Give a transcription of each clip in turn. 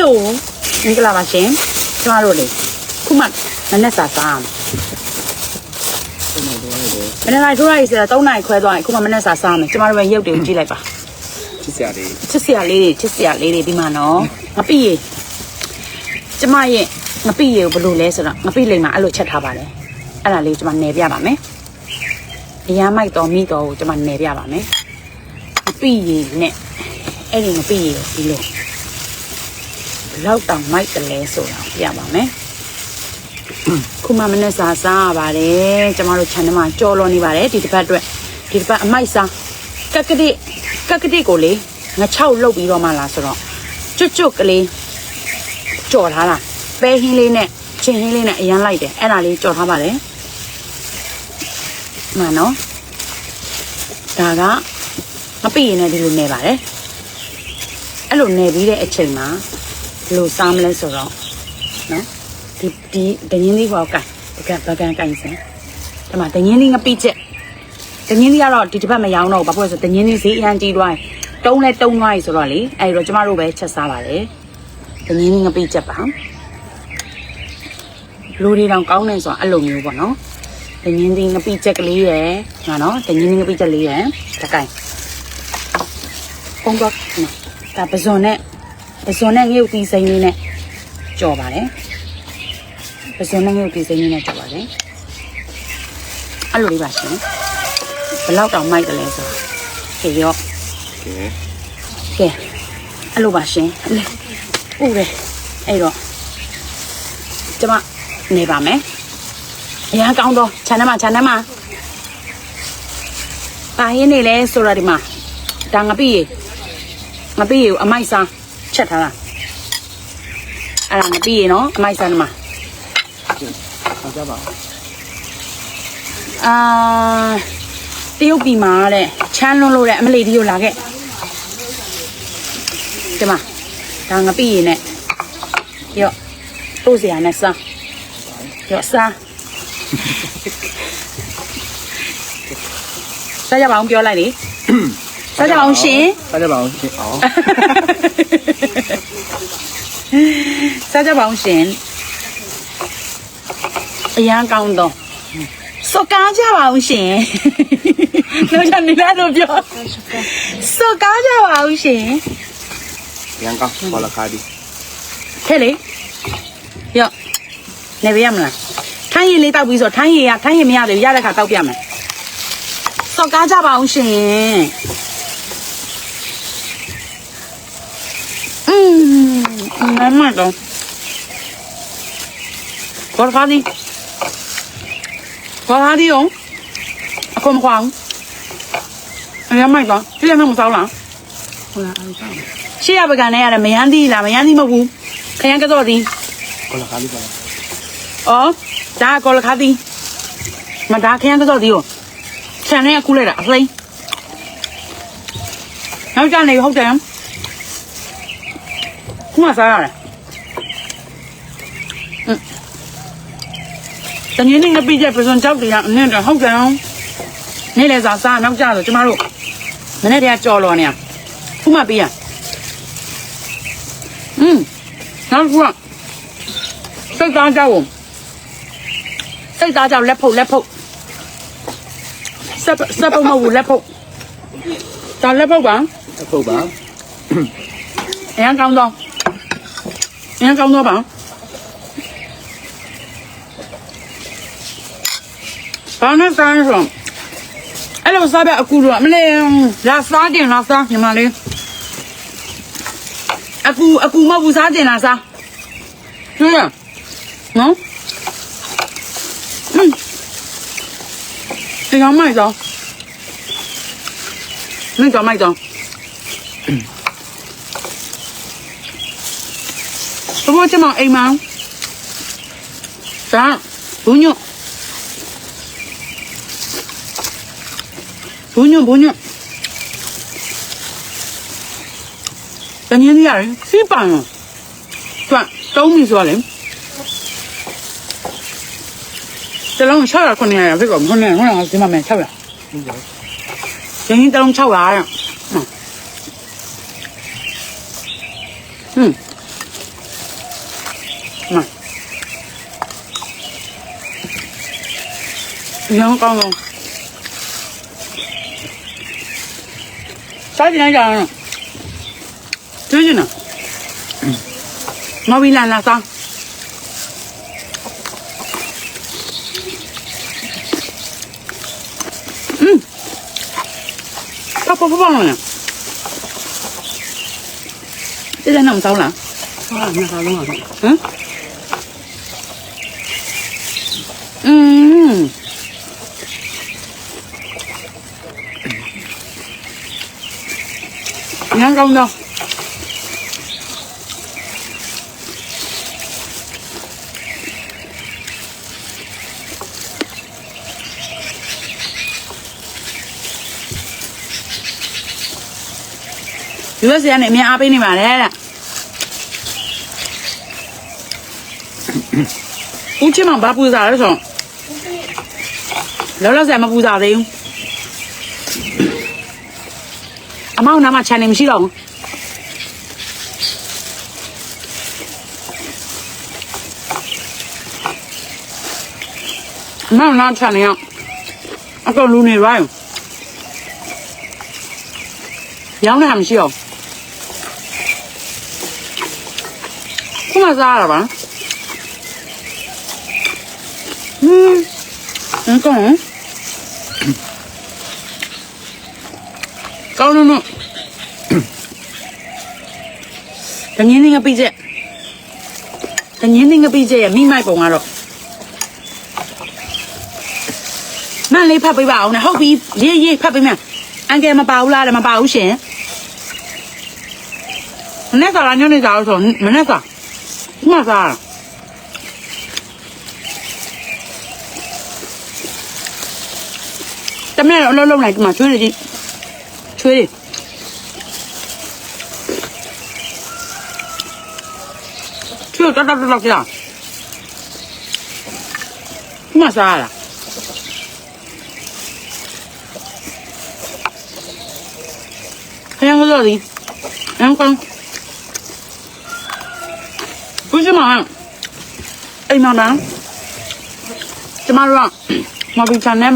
လိုမင်္ဂလာပါရှင်ကျမတို့လေခုမှမနေ့စာစားအောင်မနေ့ကထိုးရည်စရာ3နိုင်ခွဲသွားရင်ခုမှမနေ့စာစားမယ်ကျမတို့ပဲရုပ်တွေကိုကြည့်လိုက်ပါချစ်စရာလေးချစ်စရာလေးတွေချစ်စရာလေးတွေဒီမှာနော်ငပိရေကျမရဲ့ငပိရေကိုဘယ်လိုလဲဆိုတော့ငပိလိမ်မှာအဲ့လိုချက်ထားပါတယ်အဲ့ဒါလေးကိုကျမနယ်ပြပါမယ်အရမ်းမိုက်တော်မိတော်ကိုကျမနယ်ပြပါမယ်ငပိရေနဲ့အဲ့ဒီငပိရေကိုဒီလို ဘလောက်တောင်မိုက်တယ်လဲဆိုတာပြပါမယ်ခုမှမနေ့စာစားရပါတယ်ကျမတို့ channel မှာကြော်လွန်နေပါတယ်ဒီတစ်ပတ်အတွက်ဒီတစ်ပတ်အမိုက်စားကက်ကတိကက်ကတိကိုလေငါ6လုတ်ပြီးတော့မှလားဆိုတော့ကျွတ်ကျွတ်ကလေးကြော်ထားတာပဲဟင်းလေးနဲ့ချင်းဟင်းလေးနဲ့အရန်လိုက်တယ်အဲ့ဒါလေးကြော်ထားပါတယ်မှန်နော်ဒါကမပြည့်ရင်လည်းဒီလိုနေပါတယ်အဲ့လိုနေပြီးတဲ့အချိန်မှာ ဘယ်လိုစားမလဲဆိုတော့နော်ဒီဒီဒငင်းလေးပေါ်ကန်ပကပကန်ကန်စမ်းဒီမှာဒငင်းလေးငပိချက်ဒငင်းလေးကတော့ဒီတစ်ပတ်မရောင်းတော့ဘူးဘာဖြစ်လို့လဲဆိုဒငင်းလေးဈေးအရန်ကြီးသွားရင်တုံးလဲတုံးသွားပြီဆိုတော့လေအဲဒီတော့ကျမတို့ပဲချက်စားပါတယ်ဒငင်းလေးငပိချက်ပါလူတွေတောင်ကောင်းနေဆိုတော့အဲ့လိုမျိုးပေါ့နော်ဒငင်းလေးငပိချက်ကလေးရယ်ဟာနော်ဒငင်းလေးငပိချက်လေးရယ်တကိုင်ပုံတော့ဒါပဇွန်နဲ့ ပဇွန်နဲ့ငရုတ်တီစိမ်းလေးနဲ့ကြော်ပါတယ်ပဇွန်နဲ့ငရုတ်တီစိမ်းလေးနဲ့ကြော်ပါတယ်အဲ့လိုလေးပါရှင်ဘယ်လောက်တောင်မိုက်တယ်လဲဆိုတော့ခေရော့ကဲကဲအဲ့လိုပါရှင်အဲ့လေဥတယ်အဲ့တော့ကျမနေပါမယ်အရာကောင်းတော့ခြံထဲမှာခြံထဲမှာပါရင်နေလဲဆိုတော့ဒီမှာဒါငပိရေငပိရေကိုအမိုက်စား ချက်ထားတာအဲ့ဒါငပိရေနော်အမိုက်စားဒီမှာဟောကြပါဦးအာတရုတ်ပြည်မှာတဲ့ချမ်းလွန်းလို့တဲ့အမလီဒီကိုလာခဲ့ဒီမှာဒါငပိရေနဲ့ရော့တိုးစရာနဲ့စားရော့စားစားကြပါအောင်ပြောလိုက်လေ စားကြပါအောင်ရှင်စားကြပါအောင်ရှင်အောင်စားကြပါအောင်ရှင်အရန်ကောင်းတော့စောကားကြပါအောင်ရှင်လို့ချနေလားလို့ပြောစောကားကြပါအောင်ရှင်ရန်ကောင်းပေါ်လာခါဒီထဲလေရော့နေပြရမလားထိုင်းရည်လေးတောက်ပြီးဆိုထိုင်းရည်ကထိုင်းရည်မရသေးဘူးရတဲ့ခါတောက်ပြမယ်စောကားကြပါအောင်ရှင် อืมမမတော့ခေါ်ခါဒီခေါ်ခါဒီအောင်အခုမခေါင်းအရင်မိုက်တော့ပြည့်မမစောင်းလားဟိုလာအားစားရှေ့ရပကံနဲ့ရတယ်မယန်းသီးလားမယန်းသီးမဟုတ်ဘူးခရမ်းကစော့သီးပေါ်လာခါဒီပါလားဩဒါကကောလခါသီးမဒါခရမ်းကစော့သီးကိုဆန်နဲ့ကူးလိုက်တာအသိနောက်ကျနေဟုတ်တယ်ခု မှစားရတယ်တငင်းနေပြည့်တဲ့ပစွန်ကြောက်တရားအနဲ့တော့ဟုတ်တယ်နေ့လေစားစားနောက်ကျဆိုကျမတို့မနေ့တည်းကကြော်လော်နေရခုမှပြရอืมနောက်ခုကစိတ်သားကြောက်ဝင်စိတ်သားကြောက်လက်ဖုတ်လက်ဖုတ်စက်စက်ပုံမဟုတ်ဘူးလက်ဖုတ်ဒါလက်ဖုတ်ပါအဖို့ပါအရင်ကောင်းတော့ အရင်ကောင်းတော့ပါဘာနဲ့စားရအောင်အဲ့လိုစားပြအကူတော့မလေးလာစားတင်လာစားညီမလေးအကူအကူမဟုတ်ဘူးစားတင်လာစားတွေ့ရနော်อืมဒီကောင်မိုက်တော့ဒီကောင်မိုက်တော့ ဘဘကျမအိမ်မောင်ဒါဘူးညွဘူးညွဘူးညွတနည်းနည်းရတယ်စီးပန်တွတ်တုံးပြီဆိုရလေတလုံး600ခုနေရဖြစ်ကုန်ခုနေခုနေဒီမှာမယ်600ရင်းတလုံး600ရဟွန်း này. Nhớ con luôn sao chị nói giờ nè? Chứ gì nè. Nó bị làm là sao ừ. Tao không có bao rồi nè. Thế là nằm sau là không làm là sao đúng rồi. Hả Ừ. Uhm. Ngắn không đâu Dứa xe này mẹ áp đi mà đấy nè Cũng chứ mà bà bùi ra đấy rồi လောလောဆယ်မပူစားသေးဘူးအမောင်နာမ channel မရှိတော့ဘူးမောင်နာ channel ရောက်အကုန်လူနေပါ့ရောင်းတဲ့ဟာမရှိအောင်ခုမှစားရတာပါဟင်းအကောင် ကောင်းလုံးတော့တငင်းငပိကျက်တငင်းငပိကျက်ရဲ့မိမိုက်ပုံကတော့မန်လေးဖတ်ပေးပါအောင်နဲ့ဟုတ်ပြီရေးရေးဖတ်ပေးမြန်အန်ကယ်မပါဘူးလားမပါဘူးရှင်မနေ့ကလာညနေစားလို့ဆိုမနေ့ကမှစားတမန်အလုံးလုံးလိုက်ဒီမှာကျွေးနေကြည့် ချွေးတော့တော့တော့ကြာမစားလားခရင်ကတော့ဒီအမ်ကန်ဘူးစမအိမ်မှာပါကျမတို့ကမဘီချန်နဲ့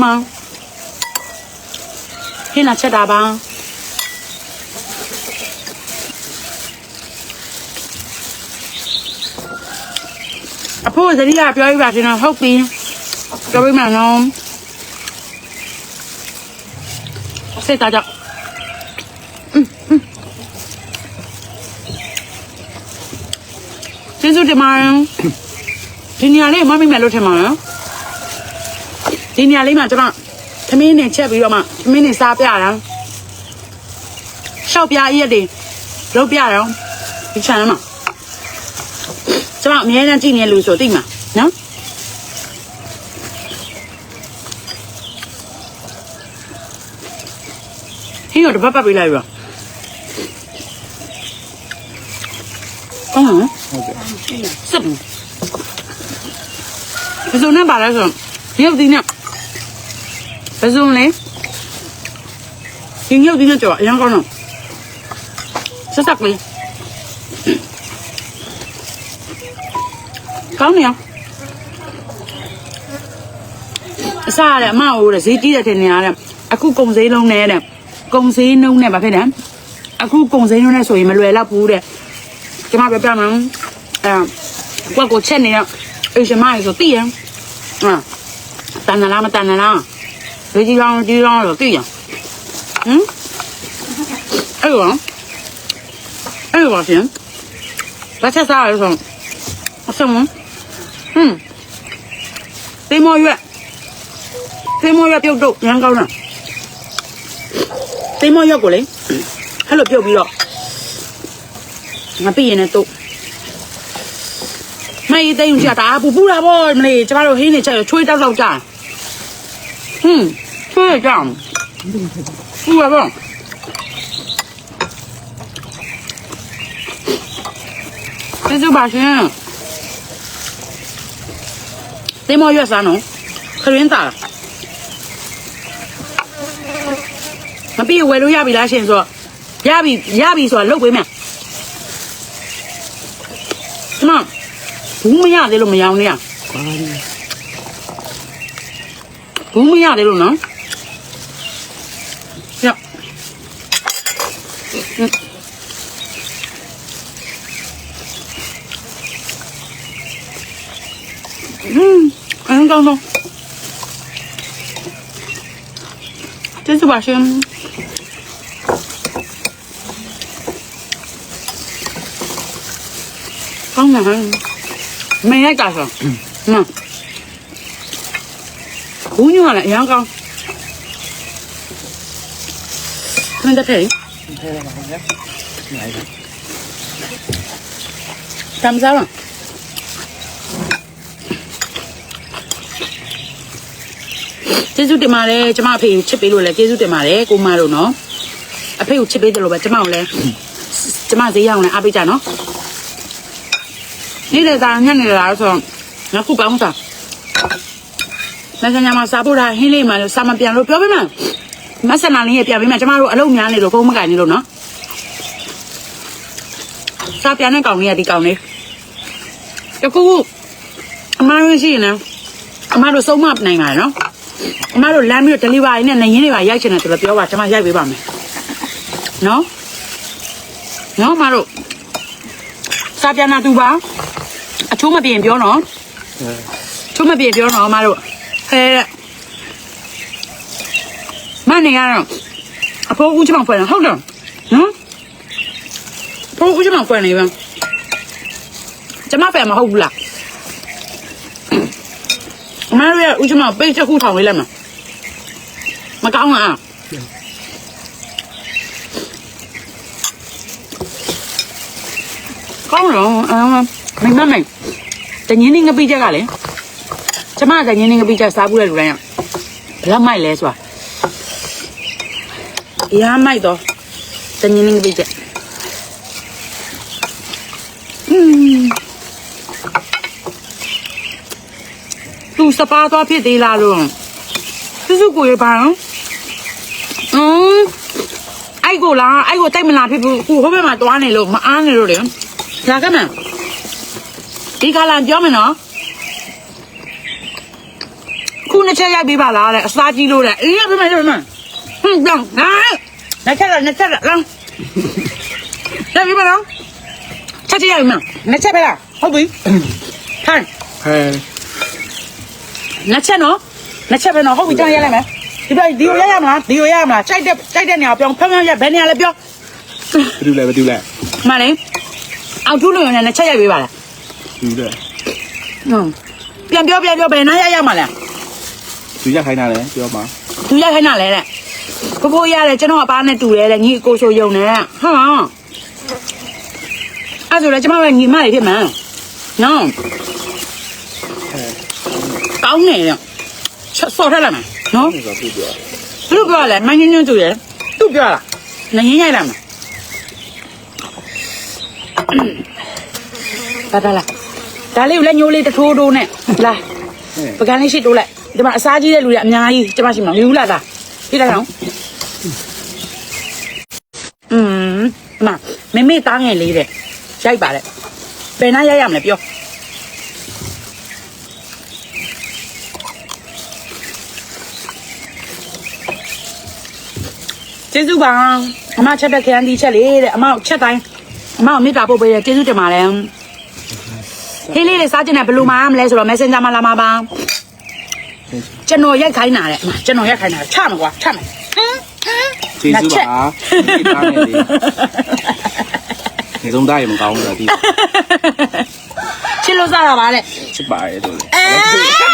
မှာဟင်းလာချက်တာပါအဖိုးသတိရပြောပြပါရှင်တော့ဟုတ်ပြီပြောပြမယ်နော်စိတ်သားကြောက်ကျေးဇူးတင်ပါတယ်ဒီနေရာလေးမမိမယ်လို့ထင်ပါနော်ဒီနေရာလေးမှာကျွန်တော်သမင်းနဲ့ချက်ပြီးတော့မှသမင်းနဲ့စားပြတာရှောက်ပြရက်တွေလုပ်ပြတော့ဒီချမ်းမှာ ကျွန်တော်အများနဲ့ကြည့်နေလို့ဆိုသိမှာနော်ဟင်းတော့တစ်ပတ်ပတ်ပေးလိုက်ပြီကောင်းနော်ဟုတ်ကဲ့စစ်ဘူးဒီစုံနဲ့ပါလဲဆိုတော့ရုပ်ဒီနဲ့ဘယ်စုံလဲဒီရုပ်ဒီနဲ့ကြောအရင်ကောင်းတော့ဆက်စပ်လေး ကောင်းနေအောင်အစားရတဲ့အမအိုးတဲ့ဈေးကြီးတဲ့တင်နေရတဲ့အခုကုံစည်းလုံးနဲ့တဲ့ကုံစည်းနှုံးနဲ့ဘာဖြစ်လဲအခုကုံစည်းနှုံးနဲ့ဆိုရင်မလွယ်တော့ဘူးတဲ့ကျမပြောပြမယ်အဲကွက်ကိုချက်နေတော့အေးရှင်မရေဆိုသိရင်အာတန်နလားမတန်နလားဒီကြီးကောင်းကြီးကောင်းလို့သိရင်ဟမ်အဲ့ရောအဲ့ရောရှင်ဘာချက်စားရလဲဆိုအဆုံး ဟမ်တေမောရွက်တေမောရွက်ပြုတ်တော့ရန်ကောင်းတာတေမောရွက်ကိုလေအဲ့လိုပြုတ်ပြီးတော့ငါပြည့်ရင်လည်းတော့မေးသိရင်ကြတာပူပူလာပေါ့မလေးကျမတို့ဟင်းနေချက်ချွေးတောက်တောက်ကြာဟွန်းချွေးကြောင်ပူလာပေါ့ကျေးဇူးပါရှင် သိမောရွက်စားနော်ခရင်းတာမပြေဝယ်လို့ရပြီလားရှင်ဆိုတော့ရပြီရပြီဆိုတော့လုတ်ပေးမယ်ကျမဘူးမရသေးလို့မရောင်းနေရပါဒီဘူးမရသေးလို့နော်ရอืม không không không 这次晚上。刚才没来打上，嗯，姑娘来阳刚，没得赔。咱们咋了？ ကျေးဇူးတင်ပါတယ်ကျမအဖေကိုချစ်ပေးလို့လည်းကျေးဇူးတင်ပါတယ်ကိုမတို့နော်အဖေကိုချစ်ပေးတယ်လို့ပဲကျမကိုလည်းကျမဈေးရောက်လည်းအားပေးကြနော်နေ့လေသာညနေလာဆိုတော့ငါခုပေါင်းစားမဆန်ညာမှာစားဖို့တာဟင်းလေးမှလို့စားမပြန်လို့ပြောပေးမယ်မဆန်နာလေးရပြန်ပေးမယ်ကျမတို့အလုပ်များနေလို့ဖုန်းမကင်နေလို့နော်စားပြန်တဲ့ကောင်လေးကဒီကောင်လေးတကူအမားရရှိနေအမားတို့ဆုံးမနိုင်ပါနော် အမားတို့လမ်းပြီးတော့ delivery နဲ့နေရင်းတွေပါရိုက်ချင်တယ်ဆိုတော့ပြောပါကျမရိုက်ပေးပါမယ်နော်နော်အမားတို့စားပြန်တာသူပါအချိုးမပြင်ပြောနော်အဲချုံးမပြေပြောတော့အမတို့ဟဲတဲ့မနေရတော့အဖိုးဦးချမောင်ဖွယ်တယ်ဟုတ်တယ်နော်အဖိုးဦးချမောင်ဖွယ်နေပါကျမဖယ်မဟုတ်ဘူးလား အမတို့ရဲ့ဦးချမောင်ပိတ်ချက်ခုထောင်လေးလိုက်မှာမကောင်းလားကောင်းတော့အမမမမတငင်းနေငပိချက်ကလေကျမကငင်းနေငပိချက်စားဘူးတဲ့လူတိုင်းကဘယ်လောက်မိုက်လဲဆိုတာအရာမိုက်တော့တငင်းနေငပိချက်อืมသူ စပါးသွားဖြစ်သေးလားလို့သူစုကိုရပါအောင်อืมအိုက်ကိုလားအိုက်ကိုတိုက်မလားဖြစ်ဘူးခုဟိုဘက်မှာသွားနေလို့မအားနေလို့လေလာကမဒီကလာပြောမယ်နော်ခုနှစ်ချက်ရိုက်ပေးပါလားတဲ့အစားကြီးလို့တဲ့အေးရပြမယ်ပြမယ်ဟွန်းကြောင်ဟာနှစ်ချက်လားနှစ်ချက်လားလောင်းရိုက်ပေးပါလားချက်ချက်ရိုက်မနှစ်ချက်ပဲလားဟုတ်ပြီဟန်ဟဲ နှစ်ချက်နော်နှစ်ချက်ပဲနော်ဟုတ်ပြီကြောင်ရိုက်လိုက်မယ်ဒီဘက်ဒီကိုရိုက်ရမလားဒီကိုရိုက်ရမလားကြိုက်တဲ့ကြိုက်တဲ့နေရာပြောင်းဖမ်းဖမ်းရိုက်ဘယ်နေရာလဲပြောဘယ်သူလဲဘယ်သူလဲမှန်လေအောင်ထူးလို့ရနေနှစ်ချက်ရိုက်ပေးပါလားသူလဲဟွန်းပြန်ပြောပြန်ပြောဘယ်နားရိုက်ရမှာလဲသူရခိုင်းတာလဲပြောပါသူရိုက်ခိုင်းတာလဲတဲ့ဖိုးဖိုးရတယ်ကျွန်တော်အပားနဲ့တူတယ်တဲ့ညီအကိုချိုယုံနဲ့ဟာအဲ့ဆိုလည်းကျမကညီမလေးဖြစ်မှာနော်အဲကော င်းနေတယ်ချက်စော်ထက်လိုက်မှာနော်အဲ့ဒါပြပြောဘလို့ပြောရလဲမင်းညင်းညင်းတူတယ်သူ့ပြောလားငင်းရိုက်လိုက်မှာဒါဒါလားဒါလေးကိုလည်းညိုးလေးတစ်ထိုးထိုးနဲ့လာအဲပကန်းလေးရှိတိုးလိုက်ဒီမှာအစားကြီးတဲ့လူတွေအများကြီးကျမရှိမှာလူလာတာပြလိုက်အောင်อืมမမမေတားငယ်လေးတဲ့ရိုက်ပါလေဘယ်နှရိုက်ရမလဲပြော ကျေးဇူးပါအမချက်တဲ့ခရမ်းဒီချက်လေးတဲ့အမကိုချက်တိုင်းအမကိုမေတ္တာပို့ပေးတယ်ကျေးဇူးတင်ပါတယ်ဟေးလေးလေးစားကျင်တယ်ဘယ်လိုမှမလဲဆိုတော့ messenger မှာလာမှာပါကျွန်တော်ရိုက်ခိုင်းတာတဲ့အမကျွန်တော်ရိုက်ခိုင်းတာချမှာကွာချမှာဟမ်ဟမ်ကျေးဇူးပါဒီသားနဲ့လေနေဆုံးသားရေမကောင်းဘူးလားဒီချစ်လို့စားတာပါတဲ့ချစ်ပါရဲ့တို့လေအမ်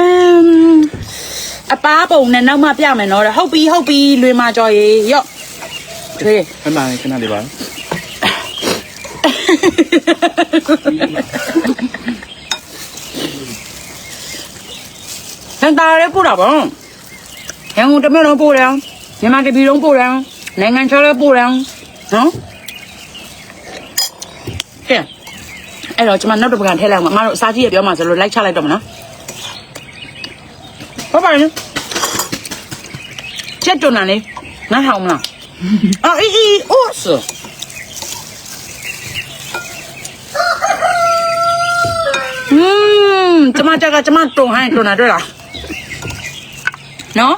အ ပားပုံနဲ့နောက်မှပြမယ်နော်တဲ့ဟုတ်ပြီဟုတ်ပြီလွေမကြော်ရေရော့ထွေးအမှန်ခဏလေးပါစံတာရဲပို့တာပေါ့ရန်ကုန်တစ်မြို့လုံးပို့တယ်မြန်မာတစ်ပြည်လုံးပို့တယ်နိုင်ငံခြားလည်းပို့တယ်နော်ကဲအဲ့တော့ကျွန်မနောက်တစ်ပကံထည့်လိုက်မှာအမတို့အစားကြီးရပြောမှာဆိုလို့လိုက်ချလိုက်တော့မနော်ဟုတ်ပါရဲ့ ချက်တွန်းတာလေငါဟောင်းမလားအော်အီအီအိုးဆောอืมจม่าจักก็จม่าตรงให้ตรงน่ะด้วยล่ะเนาะ